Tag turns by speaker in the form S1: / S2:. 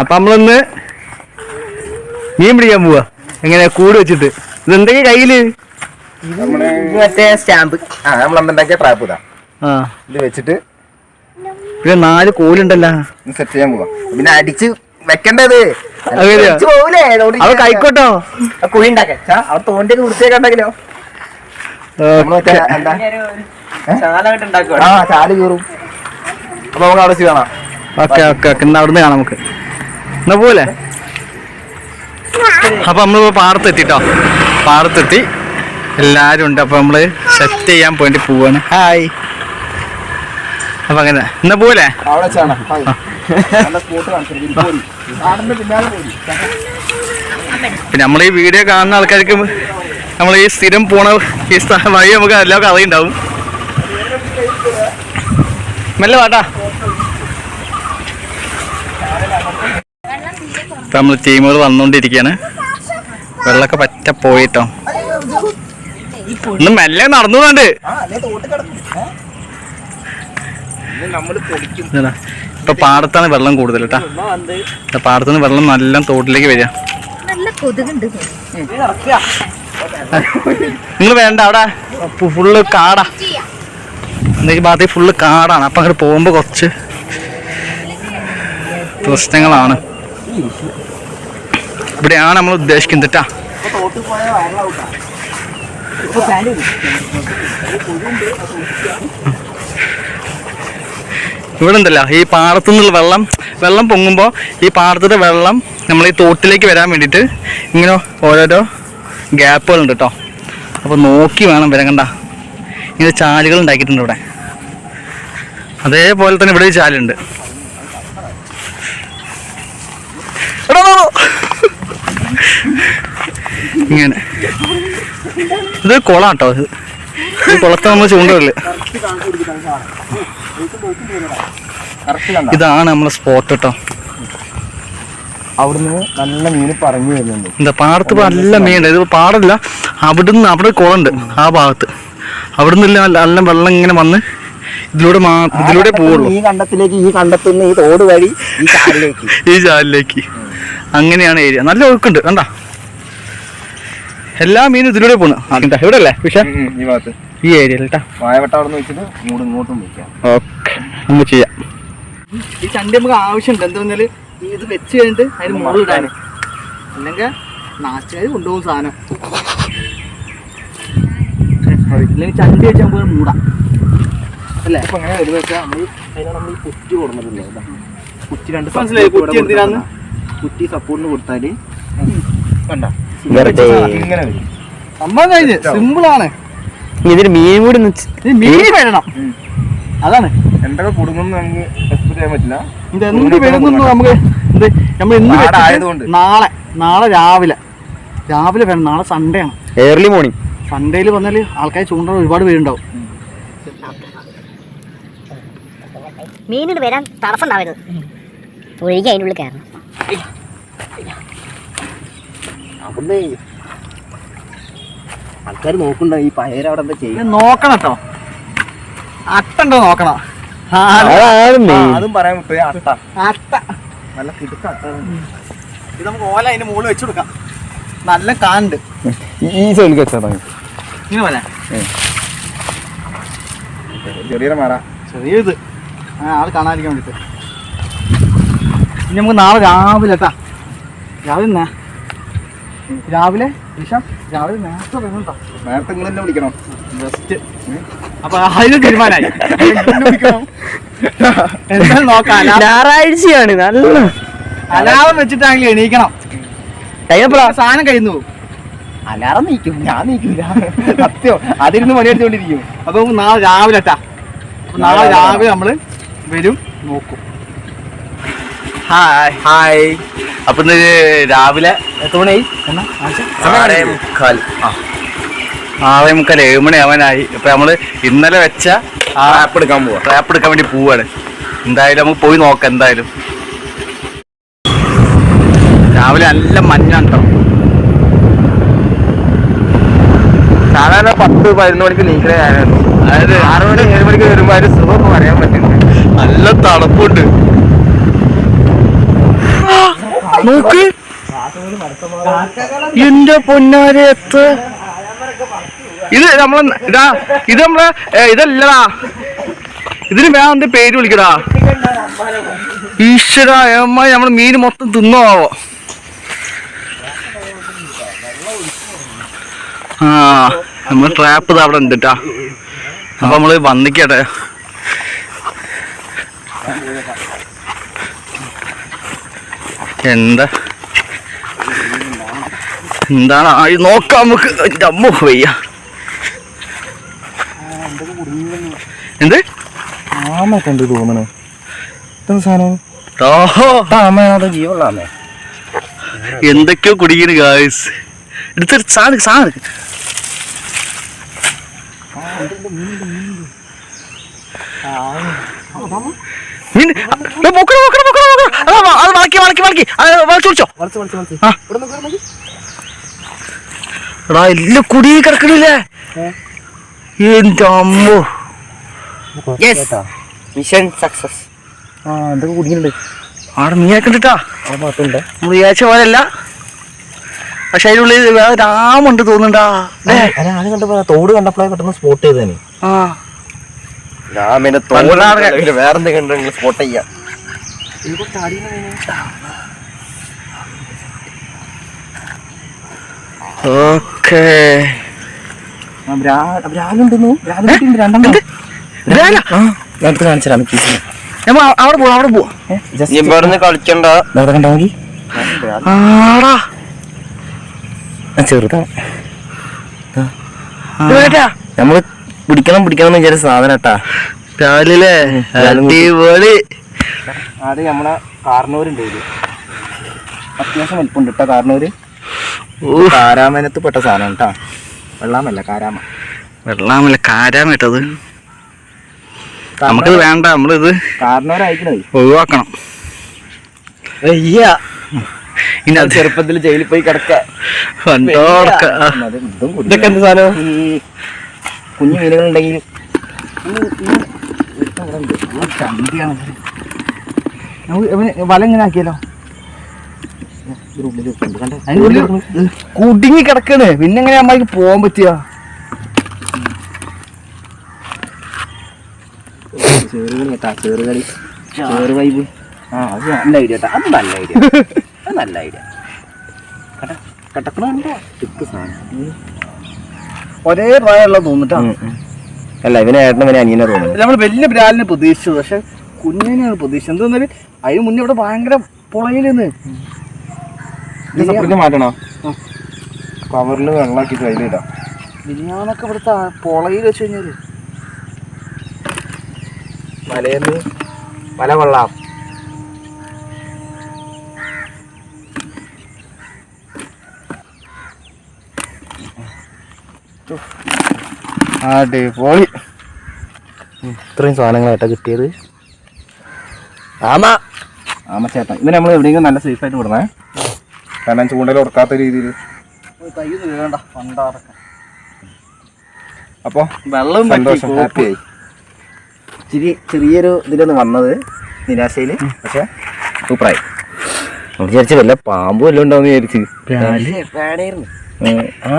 S1: അപ്പൊ നമ്മളിന്ന് മീൻ പിടിക്കാൻ പോവാ. എങ്ങനെ കൂട് വെച്ചിട്ട്. ഇത് എന്തൊക്കെ
S2: കയ്യിൽ മറ്റേ സ്റ്റാമ്പ്. ആ നമ്മൾ അന്നുണ്ടാക്കിയ ട്രാപ്പ് ഇതാ.
S1: ആ.
S2: ഇത് വെച്ചിട്ട്
S1: പിന്നെ നാല് കോലുണ്ടല്ലോ.
S2: സെറ്റ് ചെയ്യാൻ പോവാ. പിന്നെ അടിച്ച് വെക്കണ്ടത്.
S1: അതെയോ?
S2: അടിച്ച് പോവൂലേ?
S1: അവ കൈക്കോട്ടോ
S2: ആ കുഴി ഉണ്ടാക്കാൻ അവിടെ തോണ്ടി വൃത്തിയൊക്കെ ഉണ്ടെങ്കിലോ എന്താ? ആ ചാൽ കീറും. അപ്പൊ നമുക്ക് അവിടെ വെച്ച് കാണാം.
S1: Okay okay okay. എന്നാ അവിടുന്ന് കാണാം നമുക്ക്. എന്നാ പോലെ അപ്പൊ നമ്മളിപ്പോ പാടത്തെത്തിട്ടോ? പാടത്തെത്തി. എല്ലാരും ഉണ്ട്. അപ്പൊ നമ്മൾ സെറ്റ് ചെയ്യാൻ പോയിട്ട് പോവാണ്. ഹായ് അപ്പൊ അങ്ങനെ. എന്നാ പോലെ പിന്നെ നമ്മൾ ഈ വീഡിയോ കാണുന്ന ആൾക്കാർക്ക് നമ്മൾ ഈ സ്ഥിരം പോണ ഈ വഴി നമുക്ക് എല്ലാവർക്കും അറിയുണ്ടാവും. മെല്ലെ വാട്ടാ ഇപ്പൊ നമ്മൾ ടീമുകൾ വന്നുകൊണ്ടിരിക്കുകയാണ് വെള്ളമൊക്കെ പറ്റ പോയിട്ടോ. ഇന്ന് മെല്ലെ നടന്നു വേണ്ട
S2: ആ അല്ലേ തോട്ട് കിടക്കും നമ്മൾ പൊടിക്കും
S1: ഇപ്പൊ പാടത്താണ് വെള്ളം കൂടുതൽ കേട്ടാ. പാടത്തുനിന്ന് വെള്ളം നല്ല തോട്ടിലേക്ക് വരിക. നിങ്ങൾ വേണ്ട അവിടെ ഫുള്ള് കാടാ. ഈ ഭാഗത്ത് ഫുള്ള് കാടാണ്. അപ്പൊ അങ്ങോട്ട് പോകുമ്പോ കുറച്ച് പ്രശ്നങ്ങളാണ്. ഇവിടെയാണ് നമ്മൾ ഉദ്ദേശിക്കുന്നത് കേട്ടാ ഇവിടെ ഉണ്ടല്ലോ ഈ പാടത്തു നിന്നുള്ള വെള്ളം വെള്ളം പൊങ്ങുമ്പോൾ ഈ പാടത്തിന്റെ വെള്ളം നമ്മൾ ഈ തോട്ടിലേക്ക് വരാൻ വേണ്ടിയിട്ട് ഇങ്ങനെ ഓരോരോ ഗ്യാപ്പുകളുണ്ട് കേട്ടോ അപ്പോൾ നോക്കി വേണം വരാൻ കണ്ട. ഇങ്ങനെ ചാലുകൾ ഉണ്ടാക്കിയിട്ടുണ്ട് ഇവിടെ. അതേപോലെ തന്നെ ഇവിടെ ഒരു ചാലുണ്ട്. എടാ. ഇങ്ങനെ. ഇത് കുളം കേട്ടോ ഇത് കുളത്തെ നമ്മൾ ചൂണ്ടല്ലേ ഇതാണ് നമ്മളെ സ്പോട്ട് കേട്ടോ
S2: അവിടുന്ന് നല്ല മീൻ പറഞ്ഞു വരുന്നുണ്ട്.
S1: എന്താ പാടത്ത് നല്ല മീനുണ്ട്. ഇത് പാടല്ല അവിടുന്ന് അവിടെ കുളമുണ്ട് ആ ഭാഗത്ത്. അവിടുന്ന് നല്ല വെള്ളം ഇങ്ങനെ വന്ന് ഇതിലൂടെ ഇതിലൂടെ പോവുള്ളൂ.
S2: ഈ കണ്ടത്തിലേക്ക് ഈ കണ്ടത്തുനിന്ന് ഈ തോട് വഴി ഈ
S1: ഈ ചാലിലേക്ക്. അങ്ങനെയാണ് ഏരിയ. നല്ല ഒഴുക്കുണ്ട് കണ്ട? എല്ലാ മീനും ഇതിലൂടെ പോണ്. കണ്ടാ? ഇവിടെ അല്ലേ പക്ഷേ
S2: ഈ ഭാഗത്ത്.
S1: ഈ ഏരിയയിൽ കേട്ടാ.
S2: വായവട്ട അവിടെ നിന്ന് വെച്ചിട്ട് ഇങ്ങോട്ടും ഇങ്ങോട്ടും വെക്കാം.
S1: ഓക്കെ നമുക്ക് ചെയ്യാം. ഈ ചണ്ടി നമുക്ക് ആവശ്യമുണ്ട്. എന്താ പറഞ്ഞാൽ ഈ ഇത് വെച്ച് കഴിഞ്ഞിട്ട് അതിന് മുകളിൽ ഇടാന്. അല്ലെങ്കിൽ നാച്ചുകാർ കൊണ്ടുപോകും സാധനം. അല്ലെങ്കിൽ ചണ്ടി വെച്ച് നമുക്ക് മൂടാം. അല്ലേ?
S2: അപ്പൊ അങ്ങനെ വരുന്ന വെച്ചാൽ നമ്മൾ അതിനാണ് നമ്മൾ ഈ കുറ്റി കൊടുക്കുന്നില്ലേ. കുറ്റി രണ്ട്
S1: മനസ്സിലായി, കുറ്റി എന്തിനാന്ന്?
S2: കുറ്റി സപ്പോർട്ടിന് കൊടുത്താൽ കണ്ട?
S1: വെറുതെ.
S2: ഇങ്ങനെ വരും.
S1: സംഭവം കഴിഞ്ഞ് സിമ്പിൾ ആണ്
S3: ഇതിന് മീൻ കൂടി
S1: മീൻ വേണം. അതാണ്.
S2: എന്തൊക്കെ കുടുങ്ങും നമുക്ക് എക്സ്പെക്ട് ചെയ്യാൻ പറ്റില്ല.
S1: ഇത് എന്ത് വരുന്നു നമുക്ക് എന്ത് നമ്മൾ ഇന്ന്
S2: നാളെ ആയതുകൊണ്ട്.
S1: നാളെ നാളെ രാവിലെ. രാവിലെ വേണം. നാളെ സൺഡേ ആണ്.
S3: ഏർലി മോർണിംഗ്
S1: സൺഡേയിൽ വന്നാൽ ആൾക്കാർ ചൂണ്ടാൻ ഒരുപാട് പേരുണ്ടാവും.
S4: മീനിന് വരാൻ തടസ്സം ഉണ്ടാവരുത് ഒഴുകി അതിനുള്ളിൽ കയറണം.
S2: അവിടുന്ന് ആൾക്കാർ നോക്കണ്ട ഈ പയർ അവിടെ എന്താ ചെയ്യും
S1: ഇത് നോക്കണം കേട്ടോ അട്ടുണ്ടോ നോക്കണം.
S2: അതും പറയാൻ വിട്ടു അട്ട.
S1: അട്ട.
S2: നല്ല കിടുക്ക അട്ട.
S1: ഇത് നമുക്ക് ഓല അതിന്റെ മുകളിൽ വെച്ചു കൊടുക്കാം. നല്ല കാണ്ട്.
S3: ഈ സൈഡിൽ
S1: ഇങ്ങനെ പോലെ.
S2: ചെറിയൊരു മര.
S1: ചെറിയത് ആ ആൾ കാണാതിരിക്കാൻ വേണ്ടിട്ട്. ഇനി നമുക്ക് നാളെ രാവിലെ കേട്ടാ രാവിലെ നേ- രാവിലെ വിഷം രാവിലെ നേരത്തെ വരണം
S2: നേരത്തെ നിങ്ങൾ തന്നെ വിളിക്കണം.
S1: ബെസ്റ്റ് അപ്പൊ അതിലും തീരുമാനമായി. എന്താ നോക്കാം
S3: ഞായറാഴ്ചയാണ് നല്ല
S1: അലാറം വെച്ചിട്ടാണെങ്കിൽ എണീക്കണം.
S3: കഴിഞ്ഞപ്പോഴാ
S1: സാധനം കഴിയുന്നു.
S2: അലാറം നീക്കും ഞാൻ നീക്കില്ല സത്യം അതിരുന്ന് പണിയെടുത്തോണ്ടിരിക്കും.
S1: അപ്പൊ നാളെ രാവിലെ നാളെ രാവിലെ നമ്മൾ വരും നോക്കും. ഹായ്
S2: ഹായ്
S1: അപ്പൊ ഇന്ന് രാവിലെ എത്ര മണിയായി?
S2: ആറേ മുക്കാൽ.
S1: ആറേ മുക്കാൽ ഏഴ് മണി അവനായി അപ്പൊ നമ്മൾ ഇന്നലെ വെച്ച ആ
S2: ആപ്പ് എടുക്കാൻ പോവാ.
S1: ആപ്പ് എടുക്കാൻ വേണ്ടി പോവാണ്. എന്തായാലും നമുക്ക് പോയി നോക്കാം എന്തായാലും. രാവിലെ നല്ല മഞ്ഞാണ് കേട്ടോ
S2: സാധാരണ പത്ത് പതിനൊന്ന് മണിക്ക് നീക്കണേ ഞാനായിരുന്നു
S1: അതായത്
S2: ആറ് മണി ഏഴ് മണിക്ക് വരുമ്പോ അതിന് സുഖം പറയാൻ പറ്റുന്നുണ്ട്
S1: നല്ല തണുപ്പുണ്ട് നോക്ക്. എന്റെ പൊന്നാരെ എത്ര? ഇത് നമ്മളെ ഇതാ ഇത് നമ്മളെ ഇതല്ലടാ. ഇതിന് വേറെ പേര് വിളിക്കടാ? ഈശ്വര നമ്മൾ മീൻ മൊത്തം തിന്നോ? ആ നമ്മൾ ട്രാപ്പ് അവിടെ ഉണ്ട് ട്ടാ അപ്പൊ നമ്മൾ വന്നിക്കട്ടെ. എന്താ? എന്താണ്? ആ നോക്കാം നമുക്ക്. എന്റെ അമ്മ വയ്യ. എന്ത്?
S2: ആമൊക്കെ ഉണ്ട് തോന്നണേ. ആമേ
S1: എന്തൊക്കെയോ കുടിക്കുന്നു ഗായ്സ് എടുത്തൊരു സാധനം സാധനം. മീൻ പൊക്കണം. അതാ, വളക്കി വളക്കി വളക്കി. അത് വളച്ച്
S2: വളച്ച്.
S1: എടാ എല്ലാം കുടി കിടക്കണില്ലേ? എന്റെ അമ്മോ?
S3: മിഷൻ സക്സസ്
S2: ആ എന്തൊക്കെ കുടിക്കുന്നുണ്ട്
S1: നമ്മൾ വിചാരിച്ച പോലല്ല പക്ഷെ അതിനുള്ളിൽ വേറെ രാമുണ്ട് തോന്നുന്നുണ്ടാ. അല്ലേ
S2: അല്ല ആദ്യം കണ്ടപ്പോ തോട് കണ്ടപ്പോഴേ പെട്ടെന്ന് സ്പോട്ട് ചെയ്തേനെ.
S1: ആ.
S3: ഞാൻ പിന്നെ സ്പോട്ട് ചെയ്യാം.
S1: ഓക്കേ
S2: രണ്ടെണ്ണം
S1: ഇതേല?
S2: നേരത്തെ കാണിച്ചാൽ മിക്കീസ്
S1: നമ്മ അവിടെ പോവാ അവിടെ പോവാ.
S3: നീ ഇവിടെ കളിക്കണ്ട.
S2: നേരത്തെ കണ്ടാൽ
S1: ആടാ. വേണ്ടാ.
S2: നമ്മൾ പിടിക്കണം പിടിക്കണം എന്ന് വിചാരിച്ച സാധനം
S1: രാവിലെ അടിപൊളി.
S2: അത് നമ്മളെ കാർണൂരുണ്ട് ഇതിൽ അത്യാവശ്യം വലിപ്പുണ്ട് കേട്ടോ കാർണൂര് കാരാമനത്ത് പെട്ട സാധനം കേട്ടോ വെള്ളാമല്ല കാരാമ
S1: വെള്ളാമല്ല കാരാമിട്ടത് നമുക്കിത് വേണ്ട നമ്മളിത്
S2: കാർണൂർ അയക്കണത്
S1: ഒഴിവാക്കണം ഇനി അത്
S2: ചെറുപ്പത്തിൽ ജയിലിൽ പോയി കിടക്ക ഇതൊക്കെ എന്ത് സാധനം ഈ കുഞ്ഞു മീനുകൾ ഉണ്ടെങ്കിൽ വല ആക്കിയല്ലോ
S1: കുടുങ്ങി കിടക്കണ്. പിന്നെ എങ്ങനെ അമ്മയ്ക്ക് പോവാൻ
S2: പറ്റിയ? നല്ല ഐഡിയ അത് നല്ല ഐഡിയ നല്ല ഐഡിയ
S1: ഒരേ പ്രായമുള്ള തോന്നിട്ടാ
S2: അല്ല ഇവനെ ഏട്ടനും ഇവനെ അനിയനെ തോന്നുന്നു.
S1: നമ്മൾ വലിയ ബ്രാലിനെ പ്രതീക്ഷിച്ചു പക്ഷെ കുഞ്ഞിനെയാണ് പ്രതീക്ഷ എന്താ അതിന് മുന്നേ ഇവിടെ ഭയങ്കര പുളയിലെന്ന്.
S2: മാറ്റണോ? കവറിൽ വെള്ളമാക്കി കയ്യിലിടാം
S1: ബിരിയാണൊക്കെ ഇവിടുത്തെ പുളയിൽ വെച്ച് കഴിഞ്ഞാൽ.
S2: മലയെന്ന് മല കൊള്ളാം.
S1: അടിപൊളി.
S2: ഇത്രയും സാധനങ്ങളായിട്ടാണ് കിട്ടിയത്.
S3: ആമാ.
S2: ആമച്ചേട്ടൻ. ഇവന് നമ്മൾ എവിടെയെങ്കിലും നല്ല സേഫ് ആയിട്ട് വിടണേ. കാരണം ചൂണ്ടൽ ഉറക്കാത്ത രീതിയിൽ അപ്പോൾ
S1: വെള്ളം
S2: സന്തോഷം ഹാപ്പിയായി ഇച്ചിരി ചെറിയൊരു ഇതിലൊന്ന് വന്നത് നിരാശയിൽ പക്ഷെ സൂപ്പറായി. വിചാരിച്ച വല്ല പാമ്പ് വല്ലതും ഉണ്ടാവും വിചാരിച്ച്. ആ